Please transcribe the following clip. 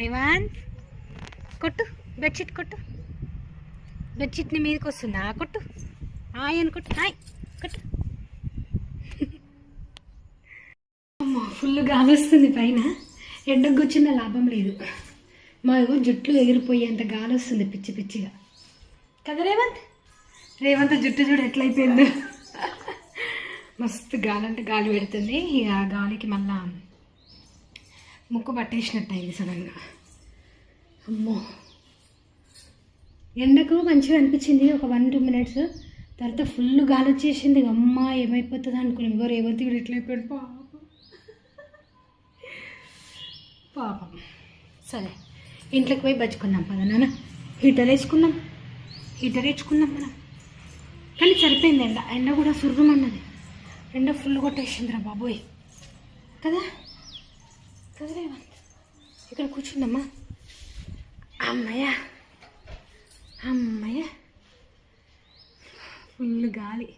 రేవంత్ కొట్టు బెడ్షీట్ కొట్టు. బెడ్షీట్ని మీదకి వస్తుందా కొట్టు. హాయ్ అని కొట్టు. హాయ్ కొట్టు. అమ్మో ఫుల్ గాలి వస్తుంది పైన. ఎండకు వచ్చిన లాభం లేదు. మా జుట్లు ఎగిరిపోయేంత గాలి వస్తుంది పిచ్చి పిచ్చిగా. కదా రేవంత్? రేవంత్ జుట్టు చూడు ఎట్లయిపోయిందో. మస్తు గాలి అంటే గాలి పెడుతుంది. ఇక ఆ గాలికి మళ్ళీ ముక్కు పట్టేసినట్టు అయింది సడన్గా అమ్మో. ఎండకు మంచిగా అనిపించింది. ఒక వన్ టూ మినిట్స్. తర్వాత ఫుల్ గాలి వచ్చేసింది అమ్మ ఏమైపోతుంది అనుకున్నాం. ఇంకో రేవంత్ కూడా ఎట్లయిపోయాడు పాపం. పాపం. సరే ఇంట్లోకి పోయి బచ్చుకున్నాం పద నాన్న. హీటర్ వేసుకున్నాం హీటర్ వేసుకున్నాం మనం కానీ సరిపోయింది ఎండ. ఎండ కూడా సుర్రమన్నది. ఎండ ఫుల్ కొట్టేసిందిరా బాబోయ్. కదా? ఇక్కడ కూర్చుందమ్మా. అమ్మయ్య. అమ్మయ్య. ఫుల్ గాలి.